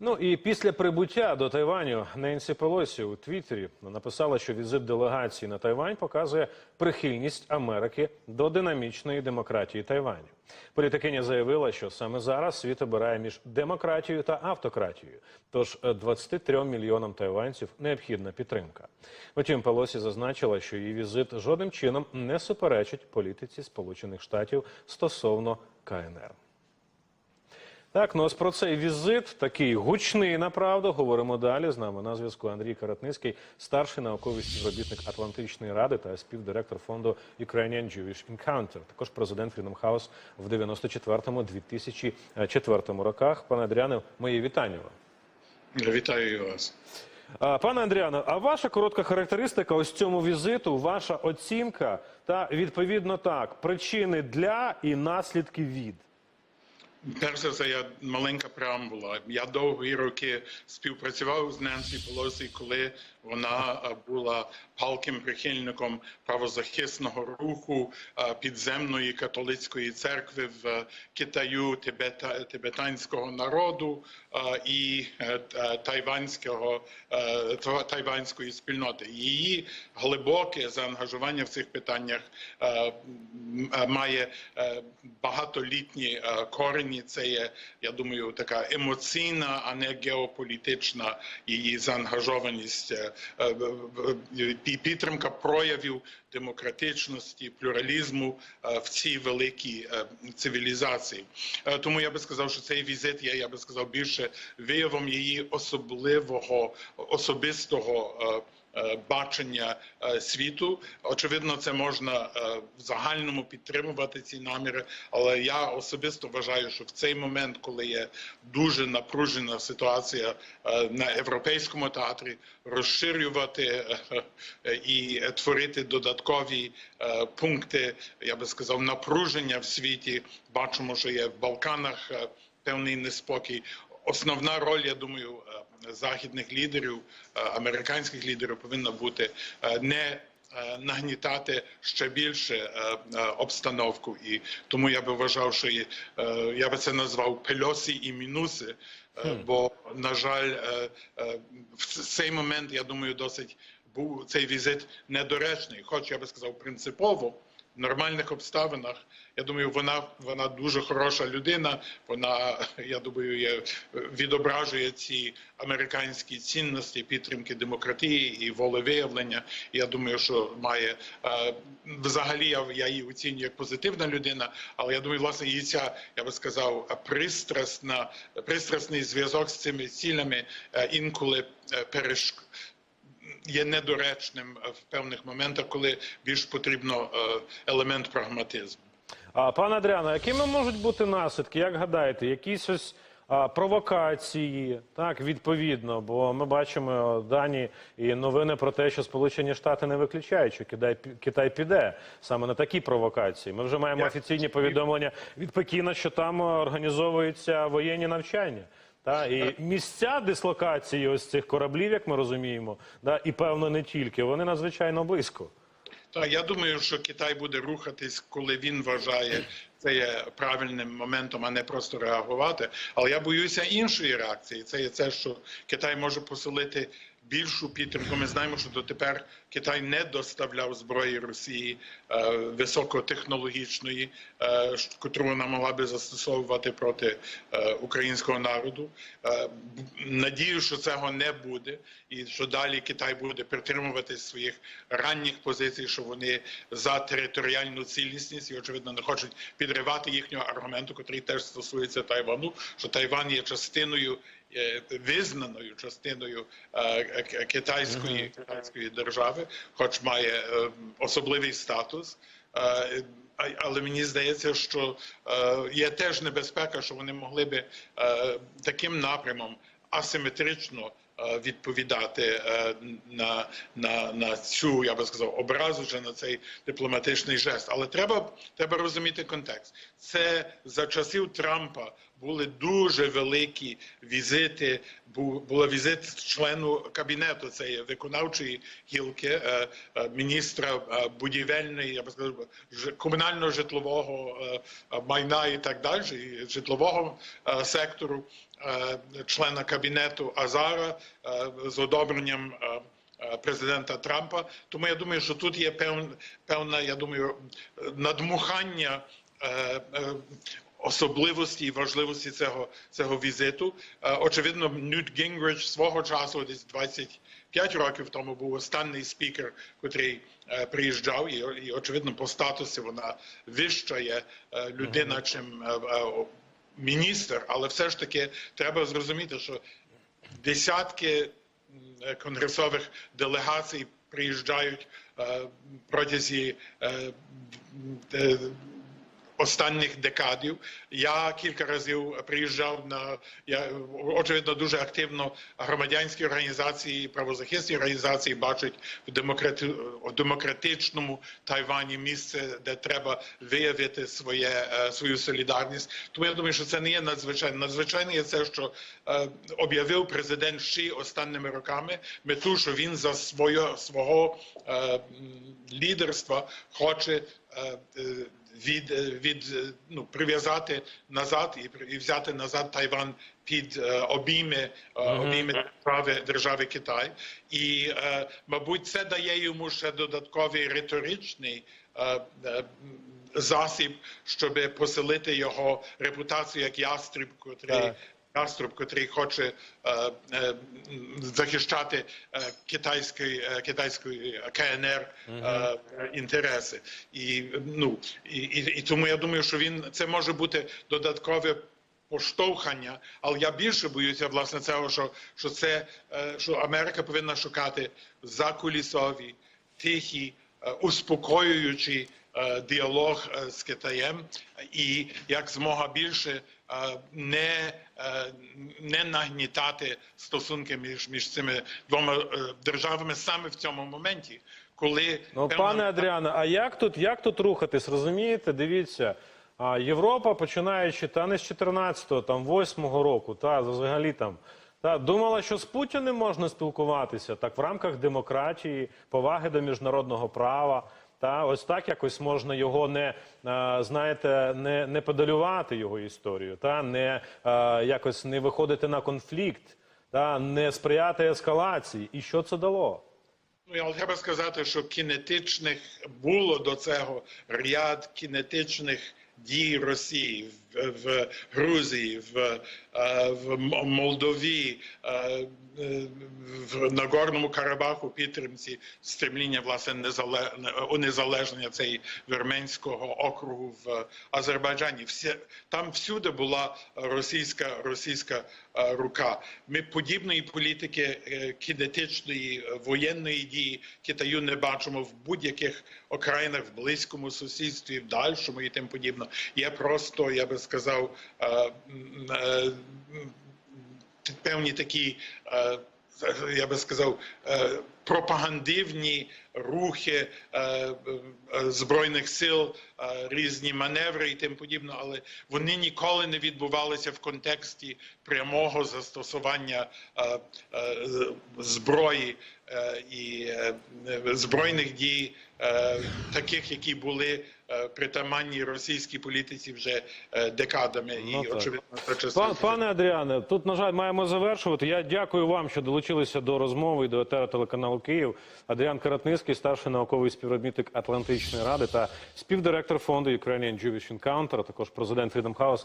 Ну і після прибуття до Тайваню Ненсі Пелосі у Твіттері написала, що візит делегації на Тайвань показує прихильність Америки до динамічної демократії Тайваню. Політикиня заявила, що саме зараз світ обирає між демократією та автократією. Тож е, 23 мільйонам тайванців необхідна підтримка. Втім, Пелосі зазначила, що її візит жодним чином не суперечить політиці Сполучених Штатів стосовно КНР. Так, ну ось про цей візит, такий гучний, направду, говоримо далі. З нами на зв'язку Андрій Каратницький, старший науковий співробітник Атлантичної ради та співдиректор фонду Ukrainian Jewish Encounter, також президент Freedom House в 94-2004 роках. Пане Адріане, мої вітання вам. Вітаю вас. Пане Андріано, а ваша коротка характеристика ось цьому візиту, ваша оцінка та відповідно так, причини для і наслідки від. Перш за все, я маленька преамбула. Я довгі роки співпрацював з Ненсі Полосі, коли вона е, була палким прихильником правозахисного руху е, підземної католицької церкви в е, Китаю, тибета, тибетанського народу і тайванського тайванської спільноти. Її глибоке заангажування в цих питаннях має багатолітні корені. Це є, я думаю, така емоційна, а не геополітична її заангажованість, підтримка проявів демократичності, плюралізму е, в цій великій е, цивілізації. Е, Тому я би сказав, що цей візит є, я би сказав, більше виявом її особливого особистого. Е, Бачення е, світу очевидно, це можна е, в загальному підтримувати ці наміри. Але я особисто вважаю, що в цей момент, коли є дуже напружена ситуація на європейському театрі, розширювати і творити додаткові пункти, я би сказав, напруження в світі. Бачимо, що є в Балканах певний неспокій. Основна роль, я думаю, е, західних лідерів, е, американських лідерів повинна бути е, не нагнітати ще більше обстановку, і тому я би вважав, що я би це назвав пельосі і мінуси. Бо на жаль, в цей момент я думаю, досить був цей візит недоречний, хоч я би сказав принципово. Нормальних обставинах я думаю, вона вона дуже хороша людина. Вона я думаю, є, відображує ці американські цінності підтримки демократії і волевиявлення. Я думаю, що має е, взагалі я, я її оцінюю як позитивна людина. Але я думаю, власне, її ця я би сказав пристрасна, пристрасний зв'язок з цими цілями е, інколи е, перешк є недоречним е, в певних моментах, коли більш потрібно е, елемент прагматизму. А пане Адріано, якими можуть бути наслідки? Як гадаєте, якісь ось а, провокації, так відповідно, бо ми бачимо дані і новини про те, що Сполучені Штати не виключають, що Китай, Китай піде саме на такі провокації. Ми вже маємо офіційні повідомлення від Пекіна, що там е, організовуються воєнні навчання. Та і місця дислокації ось цих кораблів, як ми розуміємо, да, і певно не тільки, вони надзвичайно близько. Та я думаю, що Китай буде рухатись, коли він вважає це є правильним моментом, а не просто реагувати. Але я боюся іншої реакції. Це є це, що Китай може посилити більшу підтримку. Ми знаємо, що дотепер Китай не доставляв зброї Росії е, високотехнологічної, е, котру вона могла би застосовувати проти е, українського народу. Е, надію, що цього не буде, і що далі Китай буде притримуватись своїх ранніх позицій, що вони за територіальну цілісність і очевидно не хочуть підривати їхнього аргументу, котрий теж стосується Тайвану, що Тайван є частиною. Е, Визнаною частиною е, китайської китайської держави, хоч має е, особливий статус, але мені здається, що є теж небезпека, що вони могли би таким напрямом асиметрично відповідати на, на, на цю, я би сказав, образу чи на цей дипломатичний жест. Але треба, треба розуміти контекст. Це за часів Трампа були дуже великі візити. Бу- Була візит члену кабінету цієї виконавчої гілки е, е, міністра е, будівельної, я би сказав, ж- комунально-житлового е, е, майна і так далі, житлового сектору, члена кабінету Азара з одобренням. Президента Трампа, тому я думаю, що тут є певна, певна я думаю, надмухання особливості і важливості цього, цього візиту. Е, Очевидно, Нют Гінгрич свого часу, десь 25 років тому, був останній спікер, котрий е, приїжджав, і, і очевидно, по статусі вона вища є е, людина, чим міністр, але все ж таки треба зрозуміти, що десятки конгресових делегацій приїжджають е, протязі е, м, е, останніх декадів. Я кілька разів приїжджав на я очевидно дуже активно громадянські організації, правозахисні організації бачать в демократи, демократичному Тайвані місце, де треба виявити своє е, свою солідарність. Тому я думаю, що це не є надзвичайно. Надзвичайно є це, що е, об'явив президент Ші останніми роками мету, що він за своє свого е, лідерства хоче. Від, е, від е, ну, прив'язати назад і, і взяти назад Тайван під е, обійми, е, обійми держави, держави Китай. І, е, мабуть, це дає йому ще додатковий риторичний е, е, засіб, щоб посилити його репутацію як ястріб, котрий Так. яструб, котрий хоче е, е, захищати китайський, е, китайської КНР е, інтереси. І, ну, і, і, і тому я думаю, що він це може бути додаткове поштовхання, але я більше боюся власне цього, що, що це що Америка повинна шукати закулісові, тихі, успокоюючі е, діалог з Китаєм і як змога більше не, е, не нагнітати стосунки між, між цими двома е, державами саме в цьому моменті, коли Ну, певна- пане Адріане, а як тут, як тут рухатись? Розумієте? Дивіться, а, Європа, починаючи та не з 14-го, там 8-го року, та взагалі там. Та думала, що з Путіним можна спілкуватися так в рамках демократії, поваги до міжнародного права. Та ось так якось можна його не знаєте, не, не педалювати його історію, та не якось не виходити на конфлікт, та не сприяти ескалації. І що це дало? Ну, я треба сказати, що кінетичних було до цього ряд кінетичних дій Росії в, Грузії, в, е, в Молдові, е, е, в Нагорному Карабаху, підтримці стремління власне незале... унезалежнення цієї вірменського округу в Азербайджані. Всі там всюди була російська російська е, рука. Ми подібної політики е, кінетичної е, воєнної дії Китаю не бачимо в будь-яких окраїнах в близькому сусідстві, в дальшому і тим подібно. Є просто, я би сказав, е, е, певні такі, е, я би сказав, пропагандивні рухи збройних сил, різні маневри і тим подібне, але вони ніколи не відбувалися в контексті прямого застосування зброї і збройних дій, таких, які були притаманні російській політиці вже е, декадами, Ну, і так. очевидно це Пан, пане Адріане, тут, на жаль, маємо завершувати. Я дякую вам, що долучилися до розмови і до етера телеканалу Київ. Адріан Каратницький, старший науковий співробітник Атлантичної ради та співдиректор фонду Ukrainian Jewish Encounter, а також президент Freedom House